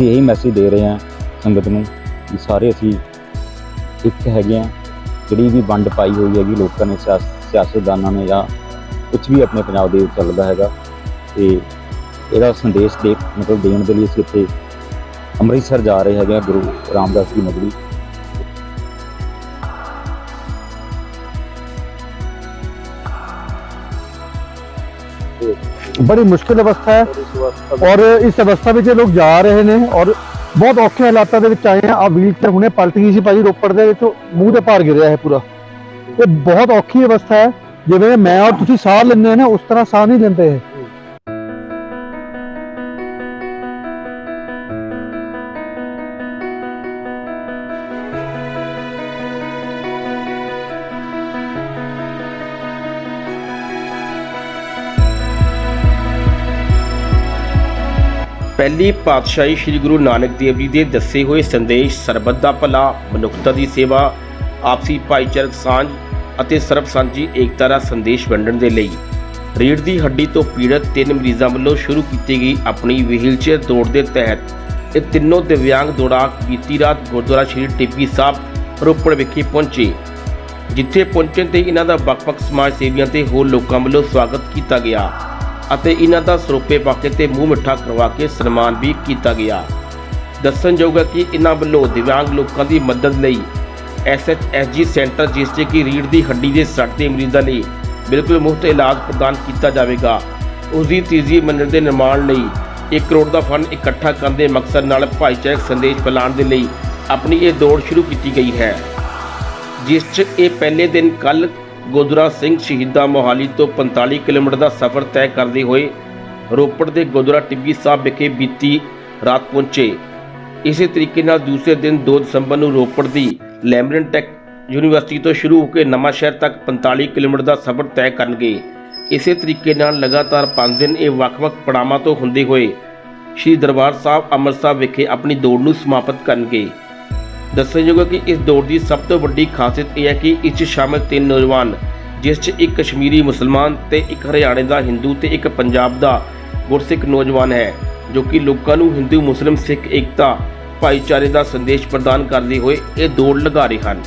ਅਸੀਂ ਇਹੀ ਮੈਸੇਜ ਦੇ ਰਹੇ ਹਾਂ ਸੰਗਤ ਨੂੰ ਕਿ ਸਾਰੇ ਅਸੀਂ ਇੱਕ ਹੈਗੇ ਹਾਂ। ਜਿਹੜੀ ਵੀ ਵੰਡ ਪਾਈ ਹੋਈ ਹੈਗੀ ਲੋਕਾਂ ਨੇ, ਸਿਆਸ- ਸਿਆਸਤਦਾਨਾਂ ਨੇ ਜਾਂ ਕੁਝ ਵੀ ਆਪਣੇ ਪੰਜਾਬ ਦੇ ਵਿੱਚ ਚੱਲਦਾ ਹੈਗਾ ਤੇ ਇਹਦਾ ਸੰਦੇਸ਼ ਦੇ, ਮਤਲਬ ਦੇਣ ਦੇ ਲਈ ਅਸੀਂ ਇੱਥੇ ਅੰਮ੍ਰਿਤਸਰ ਜਾ ਰਹੇ ਹੈਗੇ ਹਾਂ ਗੁਰੂ ਰਾਮਦਾਸ ਦੀ ਨਗਰੀ। ਬੜੀ ਮੁਸ਼ਕਿਲ ਅਵਸਥਾ ਹੈ। ਔਰ ਇਸ ਅਵਸਥਾ ਵਿੱਚ ਇਹ ਲੋਕ ਜਾ ਰਹੇ ਨੇ ਔਰ ਬਹੁਤ ਔਖੇ ਹਾਲਾਤਾਂ ਦੇ ਵਿੱਚ ਆਏ ਆ। ਆ ਵੀਲ ਚੇਅਰ ਹੁਣੇ ਪਲਟ ਗਈ ਸੀ ਭਾਜੀ ਰੋਪੜ ਦੇ ਵਿੱਚ ਮੂੰਹ ਤੇ ਭਾਰ ਗਿਰਿਆ ਹੈ ਪੂਰਾ। ਇਹ ਬਹੁਤ ਔਖੀ ਅਵਸਥਾ ਹੈ। ਜਿਵੇਂ ਮੈਂ ਔਰ ਤੁਸੀਂ ਸਾਹ ਲੈਂਦੇ ਹੋ ਨਾ ਉਸ ਤਰ੍ਹਾਂ ਸਾਹ ਨਹੀਂ ਲੈਂਦੇ ਇਹ। ਪਹਿਲੀ ਪਾਤਸ਼ਾਹੀ ਸ੍ਰੀ ਗੁਰੂ ਨਾਨਕ ਦੇਵ ਜੀ ਦੇ ਦੱਸੇ ਹੋਏ ਸੰਦੇਸ਼, ਸਰਬੱਤ ਦਾ ਭਲਾ, ਮਨੁੱਖਤਾ ਦੀ ਸੇਵਾ, ਆਪਸੀ ਭਾਈਚਾਰਕ ਸਾਂਝ ਅਤੇ ਸਰਬ ਸਾਂਝੀ ਏਕਤਾ ਦਾ ਸੰਦੇਸ਼ ਵੰਡਣ ਦੇ ਲਈ। ਰੀੜ ਦੀ ਹੱਡੀ ਤੋਂ ਪੀੜਤ ਤਿੰਨ ਮਰੀਜ਼ਾਂ ਵੱਲੋਂ ਸ਼ੁਰੂ ਕੀਤੀ ਗਈ ਆਪਣੀ ਵਹੀਲਚੇਅਰ ਦੌੜ ਦੇ ਤਹਿਤ। ਇਹ ਤਿੰਨੋਂ ਦਿਵਿਆਂਗ ਦੌੜਾਕ ਬੀਤੀ ਰਾਤ ਗੁਰਦੁਆਰਾ ਸ਼੍ਰੀ ਟਿੱਬੀ ਸਾਹਿਬ, ਰੋਪੜ ਵਿਖੇ ਪਹੁੰਚੇ। ਜਿੱਥੇ ਪਹੁੰਚਣ ਤੇ ਇਹਨਾਂ ਦਾ ਵੱਖ-ਵੱਖ ਸਮਾਜ ਸੇਵੀਆਂ ਤੇ ਹੋਰ ਲੋਕਾਂ ਵੱਲੋਂ ਸਵਾਗਤ ਕੀਤਾ ਗਿਆ। ਅਤੇ ਇਹਨਾਂ ਦਾ ਸਰੋਪੇ ਪਾ ਕੇ ਤੇ ਮੂੰਹ ਮਿੱਠਾ ਕਰਵਾ ਕੇ ਸਨਮਾਨ ਵੀ ਕੀਤਾ ਗਿਆ। ਦੱਸਣਯੋਗ ਹੈ ਕਿ ਇਹਨਾਂ ਵੱਲੋਂ ਦਿਵਿਆਂਗ ਲੋਕਾਂ ਦੀ ਮਦਦ ਲਈ ਐਸਐਚਐਸਜੀ ਸੈਂਟਰ, ਜਿਸ 'ਚ ਕਿ ਰੀੜ੍ਹ ਦੀ ਹੱਡੀ ਦੇ ਸੱਟ ਦੇ ਮਰੀਜ਼ਾਂ ਲਈ ਬਿਲਕੁਲ ਮੁਫਤ ਇਲਾਜ ਪ੍ਰਦਾਨ ਕੀਤਾ ਜਾਵੇਗਾ। ਉਸ ਦੀ ਤੀਜੀ ਮੰਜ਼ਿਲ ਦੇ ਨਿਰਮਾਣ ਲਈ 1 ਕਰੋੜ ਦਾ ਫੰਡ ਇਕੱਠਾ ਕਰਨ ਦੇ ਮਕਸਦ ਨਾਲ ਭਾਈਚਾਰਕ ਸੰਦੇਸ਼ ਫੈਲਾਉਣ ਦੇ ਲਈ ਆਪਣੀ ਇਹ ਦੌੜ ਸ਼ੁਰੂ ਕੀਤੀ ਗਈ ਹੈ, ਜਿਸ 'ਚ ਇਹ ਪਹਿਲੇ ਦਿਨ ਕੱਲ ਗੁਰਦੁਆਰਾ ਸਿੰਘ ਸ਼ਹੀਦਾਂ ਮੋਹਾਲੀ ਤੋਂ 45 ਕਿਲੋਮੀਟਰ ਦਾ ਸਫ਼ਰ ਤੈਅ ਕਰਦੇ ਹੋਏ ਰੋਪੜ ਦੇ ਗੁਰਦੁਆਰਾ ਟਿੱਬੀ ਸਾਹਿਬ ਵਿਖੇ ਬੀਤੀ ਰਾਤ ਪਹੁੰਚੇ। ਇਸੇ ਤਰੀਕੇ ਨਾਲ ਦੂਸਰੇ ਦਿਨ 2 ਦਸੰਬਰ ਨੂੰ ਰੋਪੜ ਦੀ ਲੈਮਰਨ ਟੈਕ ਯੂਨੀਵਰਸਿਟੀ ਤੋਂ ਸ਼ੁਰੂ ਹੋ ਕੇ ਨਵਾਂ ਸ਼ਹਿਰ ਤੱਕ 45 ਕਿਲੋਮੀਟਰ ਦਾ ਸਫ਼ਰ ਤੈਅ ਕਰਨਗੇ। ਇਸੇ ਤਰੀਕੇ ਨਾਲ ਲਗਾਤਾਰ 5 ਦਿਨ ਇਹ ਵੱਖ-ਵੱਖ ਪੜਾਵਾਂ ਤੋਂ ਹੁੰਦੇ ਹੋਏ ਸ਼੍ਰੀ ਦਰਬਾਰ ਸਾਹਿਬ ਅੰਮ੍ਰਿਤਸਰ ਵਿਖੇ ਆਪਣੀ ਦੌੜ ਨੂੰ ਸਮਾਪਤ ਕਰਨਗੇ। ਦੱਸਣਯੋਗ ਹੈ ਕਿ ਇਸ ਦੌੜ ਦੀ ਸਭ ਤੋਂ ਵੱਡੀ ਖਾਸੀਅਤ ਇਹ ਹੈ ਕਿ ਇਸ 'ਚ ਸ਼ਾਮਲ ਤਿੰਨ ਨੌਜਵਾਨ, ਜਿਸ 'ਚ ਇੱਕ ਕਸ਼ਮੀਰੀ ਮੁਸਲਮਾਨ ਤੇ ਇੱਕ ਹਰਿਆਣੇ ਦਾ ਹਿੰਦੂ ਤੇ ਇੱਕ ਪੰਜਾਬ ਦਾ ਗੁਰਸਿੱਖ ਨੌਜਵਾਨ ਹੈ, ਜੋ ਕਿ ਲੋਕਾਂ ਨੂੰ ਹਿੰਦੂ, ਮੁਸਲਿਮ, ਸਿੱਖ, ਏਕਤਾ, ਭਾਈਚਾਰੇ ਦਾ ਸੰਦੇਸ਼ ਪ੍ਰਦਾਨ ਕਰਦੇ ਹੋਏ ਇਹ ਦੌੜ ਲਗਾ ਰਹੇ ਹਨ।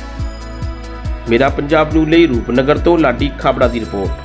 ਮੇਰਾ ਪੰਜਾਬ ਨੂੰ ਲਈ ਰੂਪਨਗਰ ਤੋਂ ਲਾਡੀ ਖਾਬੜਾ ਦੀ ਰਿਪੋਰਟ।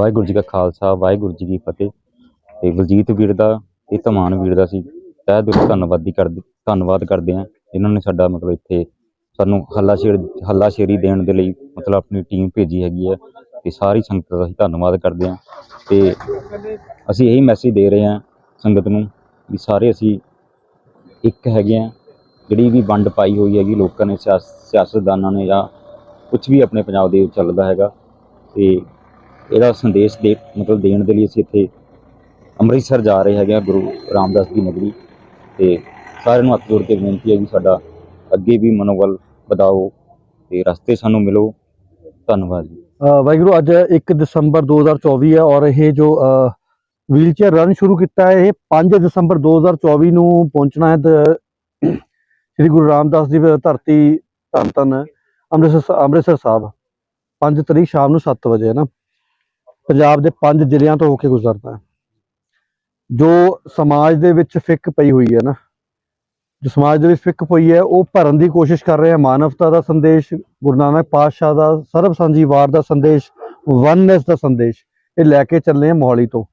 ਵਾਹਿਗੁਰੂ ਜੀ ਕਾ ਖਾਲਸਾ, ਵਾਹਿਗੁਰੂ ਜੀ ਕੀ ਫਤਿਹ। ਤੇ ਬਲਜੀਤ ਵੀਰ ਦਾ, ਇਹ ਧਮਾਨ ਵੀਰ ਦਾ ਸੀ। ਤਹਿ ਦਿਲੋਂ ਧੰਨਵਾਦੀ ਕਰਦੇ, ਧੰਨਵਾਦ ਕਰਦੇ ਹਾਂ। ਇਹਨਾਂ ਨੇ ਸਾਡਾ ਮਤਲਬ ਇੱਥੇ ਸਾਨੂੰ ਹੱਲਾ ਹੱਲਾਸ਼ੇਰ ਹੱਲਾਸ਼ੇਰੀ ਦੇਣ ਦੇ ਲਈ ਮਤਲਬ ਆਪਣੀ ਟੀਮ ਭੇਜੀ ਹੈਗੀ ਹੈ। ਤੇ ਸਾਰੀ ਸੰਗਤ ਦਾ ਅਸੀਂ ਧੰਨਵਾਦ ਕਰਦੇ ਹਾਂ। ਤੇ ਅਸੀਂ ਇਹੀ ਮੈਸੇਜ ਦੇ ਰਹੇ ਹਾਂ ਸੰਗਤ ਨੂੰ ਵੀ ਸਾਰੇ ਅਸੀਂ ਇੱਕ ਹੈਗੇ ਹਾਂ। ਜਿਹੜੀ ਵੀ ਵੰਡ ਪਾਈ ਹੋਈ ਹੈਗੀ ਲੋਕਾਂ ਨੇ, ਸਿਆਸ- ਸਿਆਸਤਦਾਨਾਂ ਨੇ ਜਾਂ ਕੁਝ ਵੀ ਆਪਣੇ ਪੰਜਾਬ ਦੇ ਚੱਲਦਾ ਹੈਗਾ। ਤੇ ਇਹਦਾ ਸੰਦੇਸ਼ ਦੇ ਮਤਲਬ ਦੇਣ ਦੇ ਲਈ ਅਸੀਂ ਇੱਥੇ ਅੰਮ੍ਰਿਤਸਰ ਜਾ ਰਹੇ ਹੈਗੇ ਹਾਂ, ਗੁਰੂ ਰਾਮਦਾਸ ਦੀ ਨਗਰੀ। ਤੇ ਸਾਰਿਆਂ ਨੂੰ ਹੱਥ ਜੋੜ ਕੇ ਬੇਨਤੀ ਹੈ ਵੀ ਸਾਡਾ ਅੱਗੇ ਵੀ ਮਨੋਬਲ ਵਧਾਓ ਤੇ ਰਸਤੇ ਸਾਨੂੰ ਮਿਲੋ। ਧੰਨਵਾਦ ਜੀ। ਵਾਹਿਗੁਰੂ, ਅੱਜ 1 ਦਸੰਬਰ 2024 ਹੈ ਔਰ ਇਹ ਜੋ ਵੀਲ ਚੇਅਰ ਰਨ ਸ਼ੁਰੂ ਕੀਤਾ ਹੈ, ਇਹ 5 ਦਸੰਬਰ 2024 ਨੂੰ ਪਹੁੰਚਣਾ ਹੈ ਸ੍ਰੀ ਗੁਰੂ ਰਾਮਦਾਸ ਜੀ ਦੀ ਧਰਤੀ ਧੰਨ ਧੰਨ ਅੰਮ੍ਰਿਤਸਰ ਅੰਮ੍ਰਿਤਸਰ ਸਾਹਿਬ। 5 ਤਰੀਕ ਸ਼ਾਮ ਨੂੰ 7 ਵਜੇ ਹੈ ਨਾ। ਪੰਜਾਬ ਦੇ ਪੰਜ ਜ਼ਿਲ੍ਹਿਆਂ ਤੋਂ ਹੋ ਕੇ ਗੁਜ਼ਰਦਾ ਹੈ। ਜੋ ਸਮਾਜ ਦੇ ਵਿੱਚ ਫਿੱਕ ਪਈ ਹੋਈ ਹੈ ਨਾ, ਜੋ ਸਮਾਜ ਦੇ ਵਿੱਚ ਫਿੱਕ ਪਈ ਹੈ, ਉਹ ਭਰਨ ਦੀ ਕੋਸ਼ਿਸ਼ ਕਰ ਰਹੇ ਆ ਮਾਨਵਤਾ ਦਾ ਸੰਦੇਸ਼, ਗੁਰੂ ਨਾਨਕ ਪਾਤਸ਼ਾਹ ਦਾ, ਸਰਬ ਸਾਂਝੀਵਾਰ ਦਾ ਸੰਦੇਸ਼ ਵਨਨੈਸ ਦਾ ਸੰਦੇਸ਼, ਇਹ ਲੈ ਕੇ ਚੱਲੇ ਆ ਮੋਹਾਲੀ ਤੋਂ।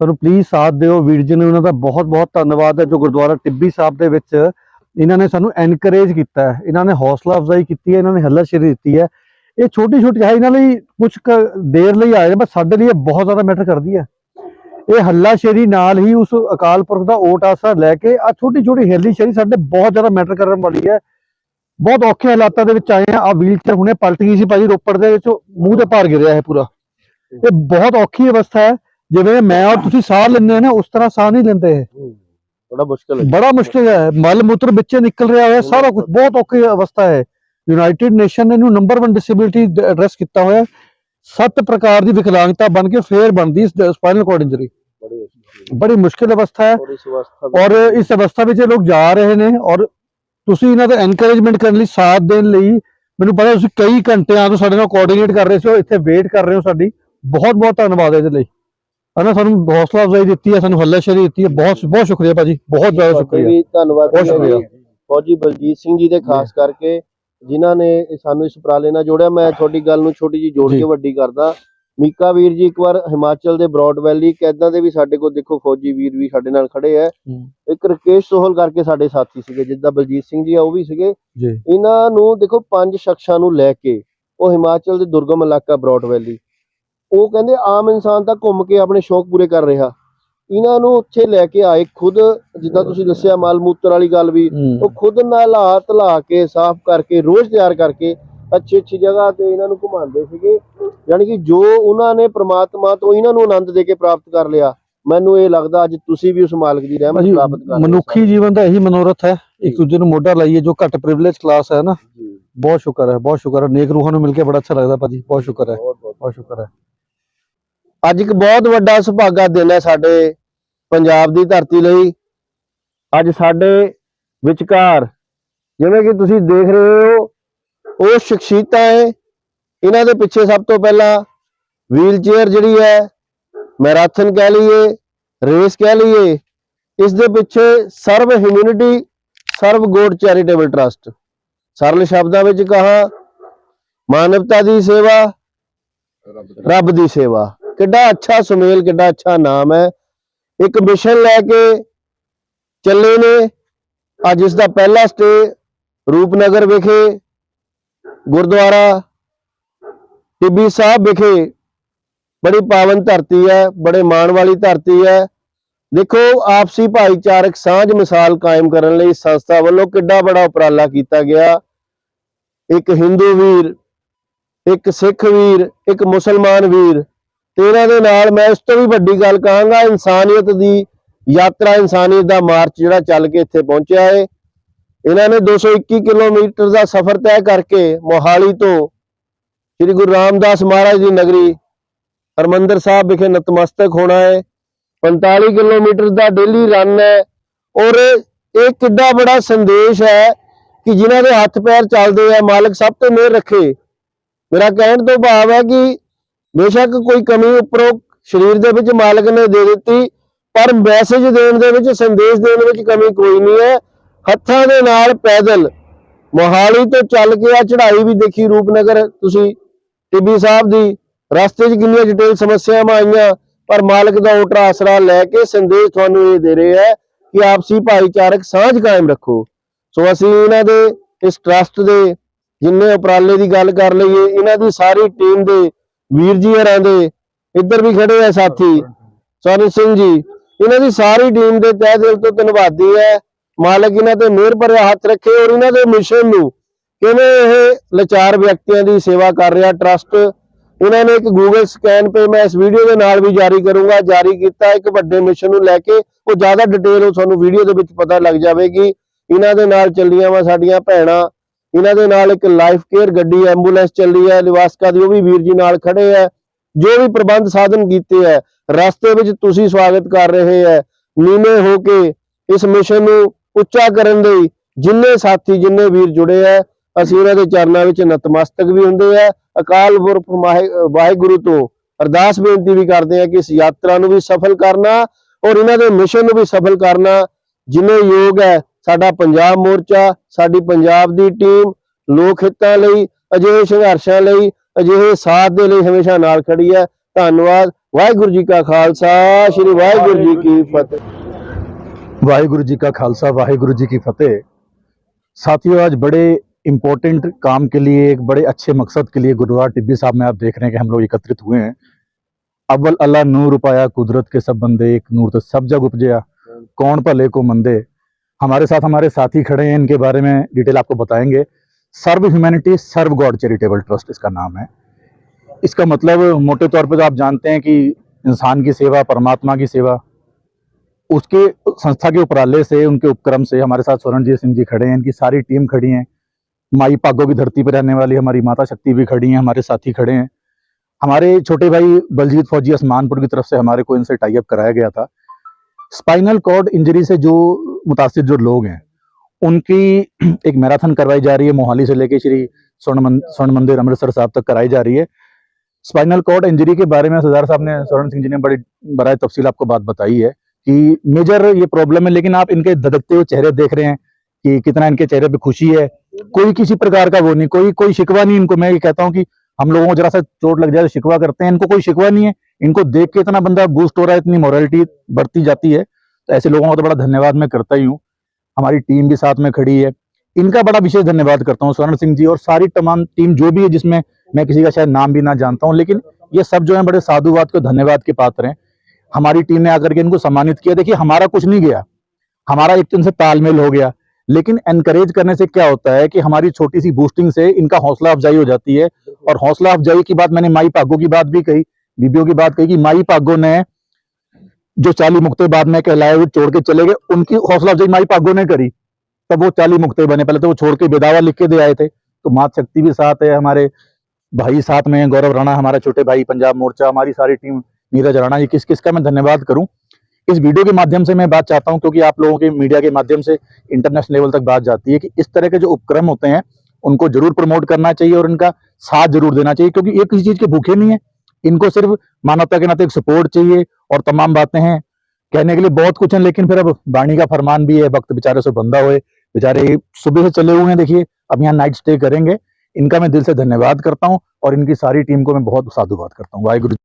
ਸਾਨੂੰ ਪਲੀਜ਼ ਸਾਥ ਦਿਓ। ਵੀਰ ਜੀ ਨੂੰ ਉਹਨਾਂ ਦਾ ਬਹੁਤ ਬਹੁਤ ਧੰਨਵਾਦ ਹੈ, ਜੋ ਗੁਰਦੁਆਰਾ ਟਿੱਬੀ ਸਾਹਿਬ ਦੇ ਵਿੱਚ ਇਹਨਾਂ ਨੇ ਸਾਨੂੰ ਐਨਕਰੇਜ ਕੀਤਾ ਹੈ। ਇਹਨਾਂ ਨੇ ਹੌਸਲਾ ਅਫਜ਼ਾਈ ਕੀਤੀ ਹੈ, ਇਹਨਾਂ ਨੇ ਹੱਲਾਸ਼ੇਰੀ ਦਿੱਤੀ ਹੈ। ਇਹ ਛੋਟੀ ਛੋਟੀ ਹੈ ਇਹਨਾਂ ਲਈ ਕੁਝ ਦੇਰ ਲਈ ਆਏ ਨੇ ਪਰ ਸਾਡੇ ਲਈ ਇਹ ਬਹੁਤ ਜ਼ਿਆਦਾ ਮੈਟਰ ਕਰਦੀ ਹੈ ਇਹ ਹੱਲਾਸ਼ੇਰੀ ਨਾਲ ਹੀ ਉਸ ਅਕਾਲ ਪੁਰਖ ਦਾ ਓਟ ਆਸਰਾ ਲੈ ਕੇ ਆ ਛੋਟੀ ਛੋਟੀ ਹੇਲੀ ਸ਼ੇਰੀ ਸਾਡੇ ਬਹੁਤ ਜ਼ਿਆਦਾ ਮੈਟਰ ਕਰਨ ਵਾਲੀ ਹੈ ਬਹੁਤ ਔਖੇ ਹਾਲਾਤਾਂ ਦੇ ਵਿੱਚ ਆਏ ਆ ਆ ਵੀਲ ਚੇਅਰ ਹੁਣੇ ਪਲਟ ਗਈ ਸੀ ਭਾਜੀ ਰੋਪੜ ਦੇ ਵਿੱਚ ਮੂੰਹ ਤੇ ਭਾਰ ਗਿਰਿਆ ਹੈ ਪੂਰਾ। ਇਹ ਬਹੁਤ ਔਖੀ ਅਵਸਥਾ ਹੈ ਜਿਵੇਂ ਮੈਂ ਔਰ ਤੁਸੀਂ ਸਾਹ ਲੈਂਦੇ ਹੋ ਨਾ ਉਸ ਤਰ੍ਹਾਂ ਸਾਹ ਨਹੀਂ ਲੈਂਦੇ ਇਹ। ਬੜਾ ਮੁਸ਼ਕਲ ਹੈ। ਬੜਾ ਮੁਸ਼ਕਿਲ ਹੈ ਮਲ ਮੂਤਰ ਵਿੱਚੇ ਨਿਕਲ ਰਿਹਾ ਹੋਇਆ ਸਾਰਾ ਕੁਝ ਬਹੁਤ ਔਖੀ ਅਵਸਥਾ ਹੈ। ਯੂਨਾਈਟਿਡ ਨੇਸ਼ਨ ਨੇ ਇਹਨੂੰ ਨੰਬਰ 1 ਡਿਸੇਬਿਲਿਟੀ ਐਡਰੈਸ ਕੀਤਾ ਹੋਇਆ ਸੱਤ ਪ੍ਰਕਾਰ ਦੀ ਵਿਕਲਾਂਗਤਾ ਬਣ ਕੇ ਫੇਰ ਬਣਦੀ ਸਪਾਈਨਲ ਕੋਰਡ ਇੰਜਰੀ ਬੜੀ ਮੁਸ਼ਕਲ ਅਵਸਥਾ ਹੈ। ਔਰ ਇਸ ਅਵਸਥਾ ਵਿੱਚ ਇਹ ਲੋਕ ਜਾ ਰਹੇ ਨੇ ਔਰ ਤੁਸੀਂ ਇਹਨਾਂ ਦਾ ਐਨਕਰੇਜਮੈਂਟ ਕਰਨ ਲਈ ਸਾਥ ਦੇਣ ਲਈ ਮੈਨੂੰ ਪਤਾ ਤੁਸੀਂ ਕਈ ਘੰਟਿਆਂ ਤੋਂ ਸਾਡੇ ਨਾਲ ਕੋਆਰਡੀਨੇਟ ਕਰ ਰਹੇ ਸੀ ਔਰ ਇੱਥੇ ਵੇਟ ਕਰ ਰਹੇ ਹੋ ਸਾਡੀ। ਬਹੁਤ ਬਹੁਤ ਧੰਨਵਾਦ ਇਹਦੇ ਲਈ। ਹਨਾ ਸਾਨੂੰ ਹੌਸਲਾ ਅਫਜ਼ਾਈ ਦਿੱਤੀ ਹੈ ਸਾਨੂੰ ਹੱਲਾਸ਼ੇਰੀ ਦਿੱਤੀ ਹੈ। ਬਹੁਤ ਬਹੁਤ ਸ਼ੁਕਰੀਆ ਭਾਜੀ। ਬਹੁਤ ਜ਼ਿਆਦਾ ਸ਼ੁਕਰੀਆ। ਧੰਨਵਾਦ ਬਹੁਤ ਸ਼ੁਕਰੀਆ। ਫੌਜੀ ਬਲਜੀਤ ਸਿੰਘ ਜੀ ਦੇ ਖਾਸ ਕਰਕੇ ਜਿਨ੍ਹਾਂ ਨੇ ਸਾਨੂੰ ਇਸ ਉਪਰਾਲੇ ਨਾਲ ਜੋੜਿਆ ਮੈਂ ਤੁਹਾਡੀ ਗੱਲ ਨੂੰ ਛੋਟੀ ਜੀ ਜੋੜ। ਕੇ ਵੱਡੀ ਕਰਦਾ। ਮੀਕਾ ਵੀਰ ਜੀ ਇੱਕ ਵਾਰ ਹਿਮਾਚਲ ਦੇ ਬ੍ਰੌਡ ਵੈਲੀ ਕੈਦਾਂ ਦੇ ਵੀ ਸਾਡੇ ਕੋਲ ਦੇਖੋ ਫੌਜੀ ਵੀਰ ਵੀ ਸਾਡੇ ਨਾਲ ਖੜੇ ਹੂੰ। ਇੱਕ ਰਕੇਸ਼ ਸੋਹਲ ਕਰਕੇ ਸਾਡੇ ਸਾਥੀ ਸੀਗੇ ਜਿੱਦਾਂ ਬਲਜੀਤ ਸਿੰਘ ਜੀ ਆ ਉਹ ਵੀ ਸੀਗੇ। ਇਹਨਾਂ ਨੂੰ ਦੇਖੋ ਪੰਜ ਸ਼ਖਸਾਂ ਨੂੰ ਲੈ ਕੇ ਉਹ ਹਿਮਾਚਲ ਦੇ ਦੁਰਗਮ ਇਲਾਕਾ ਬ੍ਰੌਡ ਵੈਲੀ। ਉਹ ਕਹਿੰਦੇ ਆਮ ਇਨਸਾਨ ਤਾਂ ਘੁੰਮ ਕੇ ਆਪਣੇ ਸ਼ੌਕ ਪੂਰੇ ਕਰ ਰਿਹਾ। ਇਹਨਾਂ ਨੂੰ ਉੱਥੇ ਲੈ ਕੇ ਆਏ ਖੁਦ ਜਿੱਦਾਂ ਤੁਸੀਂ ਦੱਸਿਆ ਮਾਲ ਮੂਤਰ ਵਾਲੀ ਗੱਲ ਵੀ ਉਹ ਖੁਦ ਨਲਾ ਧਲਾ ਕੇ ਸਾਫ਼ ਕਰਕੇ ਰੋਜ਼ ਤਿਆਰ ਕਰਕੇ ਅੱਛੀ ਅੱਛੀ ਜਗ੍ਹਾ ਤੇ ਇਹਨਾਂ ਨੂੰ ਘੁਮਾਉਂਦੇ ਸੀਗੇ। ਯਾਨੀ ਕਿ ਜੋ ਉਹਨਾਂ ਨੇ ਪ੍ਰਮਾਤਮਾ ਤੋਂ ਇਹਨਾਂ ਨੂੰ ਆਨੰਦ ਦੇ ਕੇ ਪ੍ਰਾਪਤ ਕਰ ਲਿਆ ਮੈਨੂੰ ਇਹ ਲੱਗਦਾ ਅੱਜ ਤੁਸੀਂ ਵੀ ਉਸ ਮਾਲਕ ਦੀ ਰਹਿਮਤ ਪ੍ਰਾਪਤ ਕਰ ਮਨੁੱਖੀ ਜੀਵਨ ਦਾ ਇਹੀ ਮਨੋਰਥ ਹੈ ਇੱਕ ਦੂਜੇ ਨੂੰ ਮੋਢਾ ਲਾਈਏ ਜੋ ਘੱਟ ਪ੍ਰਿਵਿਲੇਜ ਕਲਾਸ ਹੈ ਨਾ। ਬਹੁਤ ਸ਼ੁਕਰ ਹੈ ਬਹੁਤ ਸ਼ੁਕਰ ਹੈ। ਨੇਕ ਰੂਹਾਂ ਨੂੰ ਮਿਲ ਕੇ ਬੜਾ ਅੱਛਾ ਲੱਗਦਾ ਭਾਜੀ ਬਹੁਤ ਸ਼ੁਕਰ ਹੈ ਬਹੁਤ ਬਹੁਤ ਬਹੁਤ ਸ਼ੁਕਰ ਹੈ। ਅੱਜ ਇੱਕ ਬਹੁਤ ਵੱਡਾ ਸੁਭਾਗਾ ਦਿਨ ਹੈ ਸਾਡੇ ਪੰਜਾਬ ਦੀ ਧਰਤੀ ਲਈ। ਅੱਜ ਸਾਡੇ ਵਿਚਕਾਰ ਜਿਵੇਂ ਕਿ ਤੁਸੀਂ ਦੇਖ ਰਹੇ ਹੋ, ਉਹ ਸ਼ਖਸੀਅਤਾਂ ਹੈ। ਇਹਨਾਂ ਦੇ ਪਿੱਛੇ ਸਭ ਤੋਂ ਪਹਿਲਾਂ ਵੀਲ ਚੇਅਰ ਜਿਹੜੀ ਹੈ, ਮੈਰਾਥਨ ਕਹਿ ਲਈਏ, ਰੇਸ ਕਹਿ ਲਈਏ, ਇਸ ਦੇ ਪਿੱਛੇ Sarv humanity Sarv God charitable trust. ਸਰਲ ਸ਼ਬਦਾਂ ਵਿੱਚ ਕਹਾ, ਮਾਨਵਤਾ ਦੀ ਸੇਵਾ, ਰੱਬ ਦੀ ਸੇਵਾ। ਕਿੱਡਾ ਅੱਛਾ ਸੁਮੇਲ, ਕਿੱਡਾ ਅੱਛਾ ਨਾਮ ਹੈ। ਇੱਕ ਮਿਸ਼ਨ ਲੈ ਕੇ ਚੱਲੇ ਨੇ। ਅੱਜ ਇਸ ਦਾ ਪਹਿਲਾ ਸਟੇ ਰੂਪਨਗਰ ਵਿਖੇ, ਗੁਰਦੁਆਰਾ ਟਿੱਬੀ ਸਾਹਿਬ ਵਿਖੇ। ਬੜੀ ਪਾਵਨ ਧਰਤੀ ਹੈ, ਬੜੇ ਮਾਣ ਵਾਲੀ ਧਰਤੀ ਹੈ। ਦੇਖੋ, ਆਪਸੀ ਭਾਈਚਾਰਕ ਸਾਂਝ ਮਿਸਾਲ ਕਾਇਮ ਕਰਨ ਲਈ ਸੰਸਥਾ ਵੱਲੋਂ ਕਿੱਡਾ ਬੜਾ ਉਪਰਾਲਾ ਕੀਤਾ ਗਿਆ। ਇੱਕ ਹਿੰਦੂ ਵੀਰ, ਇੱਕ ਸਿੱਖ ਵੀਰ, ਇੱਕ ਮੁਸਲਮਾਨ ਵੀਰ ਤੇ ਇਹਨਾਂ ਦੇ ਨਾਲ ਮੈਂ ਇਸ ਤੋਂ ਵੀ ਵੱਡੀ ਗੱਲ ਕਹਾਂਗਾ, ਇਨਸਾਨੀਅਤ ਦੀ ਯਾਤਰਾ, ਇਨਸਾਨੀਅਤ ਦਾ ਮਾਰਚ ਜਿਹੜਾ ਚੱਲ ਕੇ ਇੱਥੇ ਪਹੁੰਚਿਆ ਹੈ ਇਹਨਾਂ ਨੇ 221 ਕਿਲੋਮੀਟਰ ਦਾ ਸਫ਼ਰ ਤੈਅ ਕਰਕੇ ਮੋਹਾਲੀ ਤੋਂ ਸ੍ਰੀ ਗੁਰੂ ਰਾਮਦਾਸ ਮਹਾਰਾਜ ਦੀ ਨਗਰੀ ਹਰਮੰਦਰ ਸਾਹਿਬ ਵਿਖੇ ਨਤਮਸਤਕ ਹੋਣਾ ਹੈ 45 ਕਿਲੋਮੀਟਰ ਦਾ ਡੇਲੀ ਰਨ ਹੈ ਔਰ ਇਹ ਕਿੱਡਾ ਬੜਾ ਸੰਦੇਸ਼ ਹੈ ਕਿ ਜਿਨ੍ਹਾਂ ਦੇ ਹੱਥ ਪੈਰ ਚੱਲਦੇ ਆ, ਮਾਲਕ ਸਭ ਤੋਂ ਮਿਹਰ ਰੱਖੇ। ਮੇਰਾ ਕਹਿਣ ਤੋਂ ਭਾਵ ਹੈ ਕਿ ਬੇਸ਼ੱਕ ਕੋਈ ਕਮੀ ਉੱਪਰੋਂ ਸਰੀਰ ਦੇ ਵਿੱਚ ਮਾਲਕ ਨੇ ਦੇ ਦਿੱਤੀ, ਪਰ ਮੈਸੇਜ ਦੇਣ ਦੇ ਵਿੱਚ, ਸੰਦੇਸ਼ ਦੇਣ ਵਿੱਚ ਕਮੀ ਕੋਈ ਨਹੀਂ ਹੈ। ਹੱਥਾਂ ਦੇ ਨਾਲ ਪੈਦਲ ਮੋਹਾਲੀ ਤੋਂ ਚੱਲ ਕੇ ਆ ਚੜ੍ਹਾਈ ਵੀ ਦੇਖੀ ਰੂਪਨਗਰ। ਤੁਸੀਂ ਟਿੱਬੀ ਸਾਹਿਬ ਦੀ ਰਸਤੇ 'ਚ ਕਿੰਨੀਆਂ ਜਟਿਲ ਸਮੱਸਿਆਵਾਂ ਆਈਆਂ, ਪਰ ਮਾਲਕ ਦਾ ਓਟਰਾ ਆਸਰਾ ਲੈ ਕੇ ਸੰਦੇਸ਼ ਤੁਹਾਨੂੰ ਇਹ ਦੇ ਰਿਹਾ ਹੈ ਕਿ ਆਪਸੀ ਭਾਈਚਾਰਕ ਸਾਂਝ ਕਾਇਮ ਰੱਖੋ। ਸੋ ਅਸੀਂ ਇਹਨਾਂ ਦੇ, ਇਸ ਟਰਸਟ ਦੇ ਜਿੰਨੇ ਉਪਰਾਲੇ ਦੀ ਗੱਲ ਕਰ ਲਈਏ, ਇਹਨਾਂ ਦੀ ਸਾਰੀ ਟੀਮ ਦੇ ਵੀਰ ਜੀ ਹਰਾਂ ਦੇ ਇੱਧਰ ਵੀ ਖੜੇ ਆ ਸਾਥੀ, ਸੋਨੀ ਸਿੰਘ ਜੀ, ਇਹਨਾਂ ਦੀ ਸਾਰੀ ਟੀਮ ਦੇ ਤਹਿ ਦਿਲ ਤੋਂ ਧੰਨਵਾਦੀ ਹੈ। ਮਾਲਕ ਇਹਨਾਂ ਤੇ ਮਿਹਰ ਭਰਿਆ ਹੱਥ ਰੱਖੇ ਔਰ ਇਹਨਾਂ ਦੇ ਮਿਸ਼ਨ ਨੂੰ ਕਿਵੇਂ ਇਹ ਲਾਚਾਰ ਵਿਅਕਤੀਆਂ ਦੀ ਸੇਵਾ ਕਰ ਰਿਹਾ ਟਰਸਟ ਇਹਨਾਂ ਨੇ ਇੱਕ ਗੂਗਲ ਸਕੈਨ ਪੇ ਮੈਂ ਇਸ ਵੀਡੀਓ ਦੇ ਨਾਲ ਵੀ ਜਾਰੀ ਕਰੂੰਗਾ, ਜਾਰੀ ਕੀਤਾ, ਇੱਕ ਵੱਡੇ ਮਿਸ਼ਨ ਨੂੰ ਲੈ ਕੇ ਉਹ ਜ਼ਿਆਦਾ ਡਿਟੇਲ ਉਹ ਤੁਹਾਨੂੰ ਵੀਡੀਓ ਦੇ ਵਿੱਚ ਪਤਾ ਲੱਗ ਜਾਵੇਗੀ। ਇਹਨਾਂ ਦੇ ਨਾਲ ਚੱਲੀਆਂ ਵਾ ਸਾਡੀਆਂ ਭੈਣਾਂ ਇਹਨਾਂ ਦੇ ਨਾਲ ਇੱਕ ਲਾਈਫ ਕੇਅਰ ਗੱਡੀ ਐਂਬੂਲੈਂਸ ਚੱਲੀ ਹੈ ਲਿਵਾਸਕਾ ਦੀ, ਉਹ ਵੀ ਵੀਰ ਜੀ ਨਾਲ ਖੜੇ ਹੈ, ਜੋ ਵੀ ਪ੍ਰਬੰਧ ਸਾਧਨ ਕੀਤੇ ਹੈ, ਰਸਤੇ ਵਿੱਚ ਤੁਸੀਂ ਸਵਾਗਤ ਕਰ ਰਹੇ ਹੈ, ਨੀਵੇਂ ਹੋ ਕੇ ਇਸ ਮਿਸ਼ਨ ਨੂੰ ਉੱਚਾ ਕਰਨ ਲਈ ਜਿੰਨੇ ਸਾਥੀ, ਜਿੰਨੇ ਵੀਰ ਜੁੜੇ ਹੈ, ਅਸੀਂ ਉਹਨਾਂ ਦੇ ਚਰਨਾਂ ਵਿੱਚ ਨਤਮਸਤਕ ਵੀ ਹੁੰਦੇ ਹੈ, ਅਕਾਲ ਪੁਰਖ ਵਾਹਿਗੁਰੂ ਤੋਂ ਅਰਦਾਸ ਬੇਨਤੀ ਵੀ ਕਰਦੇ ਆ ਕਿ ਇਸ ਯਾਤਰਾ ਨੂੰ ਵੀ ਸਫਲ ਕਰਨਾ ਔਰ ਇਹਨਾਂ ਦੇ ਮਿਸ਼ਨ ਨੂੰ ਵੀ ਸਫਲ ਕਰਨਾ, ਜਿੰਨੇ ਯੋਗ ਹੈ ਸਾਡਾ ਪੰਜਾਬ ਮੋਰਚਾ ਸਾਡੀ ਪੰਜਾਬ ਦੀ ਟੀਮ ਲੋਕ ਹਿੱਤਾਂ ਲਈ ਅਜਿਹੇ ਸੰਘਰਸ਼ਾਂ ਲਈ ਅਜਿਹੇ ਸਾਥ ਦੇ ਲਈ ਹਮੇਸ਼ਾ ਨਾਲ ਖੜੀ ਹੈ ਧੰਨਵਾਦ ਵਾਹਿਗੁਰੂ ਜੀ ਕਾ ਖਾਲਸਾ ਸ੍ਰੀ ਵਾਹਿਗੁਰੂ ਜੀ ਕੀ ਫਤਿਹ वाहिगुरु जी का खालसा वाहिगुरु जी की फतेह साथियों आज बड़े इम्पोर्टेंट काम के लिए एक बड़े अच्छे मकसद के लिए गुरुद्वारा टिब्बी साहब में आप देख रहे हैं कि हम लोग एकत्रित हुए हैं अव्वल अल्लाह नूर उपाया कुदरत के सब बंदे एक नूर तो सब जग उपजया कौन भले को मंदे हमारे साथ हमारे साथी खड़े हैं, इनके बारे में डिटेल आपको बताएँगे। Sarv humanity, Sarv God charitable trust इसका नाम है। इसका मतलब मोटे तौर पे तो आप जानते हैं कि इंसान की सेवा, परमात्मा की सेवा, उसके संस्था के उपराले से, उनके उपक्रम से हमारे साथ स्वरणजीत सिंह जी खड़े हैं, इनकी सारी टीम खड़ी है। माई पागो की धरती पर रहने वाली हमारी माता शक्ति भी खड़ी हैं, हमारे साथी खड़े हैं। हमारे छोटे भाई बलजीत फौजी असमानपुर की तरफ़ से हमारे को इनसे टाई अप कराया गया था। स्पाइनल कॉर्ड इंजरी से जो मुतासर जो लोग हैं, उनकी एक मैराथन करवाई जा रही है, मोहाली से लेके श्री स्वर्ण स्वर्ण मंदिर अमृतसर साहब तक कराई जा रही है। स्पाइनल कॉर्ड इंजरी के बारे में सरदार साहब ने, स्वर्ण सिंह जी ने बड़ी बड़ा तफसील आपको बात बताई है कि मेजर ये प्रॉब्लम है, लेकिन आप इनके धधकते हुए चेहरे देख रहे हैं कि कितना इनके चेहरे पे खुशी है। कोई किसी प्रकार का वो नहीं, कोई कोई शिकवा नहीं इनको। मैं ये कहता हूँ कि हम लोगों को जरा सा चोट लग जाए तो शिकवा करते हैं, इनको कोई शिकवा नहीं है। इनको देख के इतना बंदा बूस्ट हो रहा है, इतनी मॉरलिटी बढ़ती जाती है तो ऐसे लोगों का तो बड़ा धन्यवाद मैं करता ही हूँ। हमारी टीम भी साथ में खड़ी है। इनका बड़ा विशेष धन्यवाद करता हूँ स्वर्ण सिंह जी और सारी तमाम टीम जो भी है, जिसमें मैं किसी का शायद नाम भी ना जानता हूँ, लेकिन ये सब जो है बड़े साधुवाद के धन्यवाद के पात्र हैं। हमारी टीम ने आकर के इनको सम्मानित किया। देखिए, हमारा कुछ नहीं गया। हमारा एक तो इनसे तालमेल हो गया, लेकिन एनकरेज करने से क्या होता है कि हमारी छोटी सी बूस्टिंग से इनका हौसला अफजाई हो जाती है। और हौसला अफजाई की बात मैंने माई पागो की बात भी कही बीबीओ की बात कही कि माई पागो ने जो चाली मुक्ते बाद में कहलाए हुए छोड़ के चले गए, उनकी हौसला अफजाई माई पागो ने करी। तब वो चाली मुक्ते बने। पहले तो वो छोड़ के बेदावा लिख के दे आए थे। तो मात शक्ति भी साथ है, हमारे भाई साथ में गौरव राणा, हमारे छोटे भाई पंजाब मोर्चा, हमारी सारी टीम, नीरज राणा ये किस किस का मैं धन्यवाद करूँ? इस वीडियो के माध्यम से मैं बात चाहता हूँ, क्योंकि आप लोगों के मीडिया के माध्यम से इंटरनेशनल लेवल तक बात जाती है कि इस तरह के जो उपक्रम होते हैं, उनको ज़रूर प्रमोट करना चाहिए और इनका साथ ज़रूर देना चाहिए, क्योंकि ये किसी चीज़ के भूखे नहीं है। इनको सिर्फ़ मानवता के नाते एक सपोर्ट चाहिए और तमाम बातें हैं। कहने के लिए बहुत कुछ है, लेकिन फिर अब वाणी का फरमान भी है वक्त बेचारे से बंदा हुए, बेचारे सुबह से चले हुए हैं, देखिए, अब यहाँ नाइट स्टे करेंगे। इनका मैं दिल से धन्यवाद करता हूँ और इनकी सारी टीम को मैं बहुत साधुवाद करता हूँ। वाहिगुरु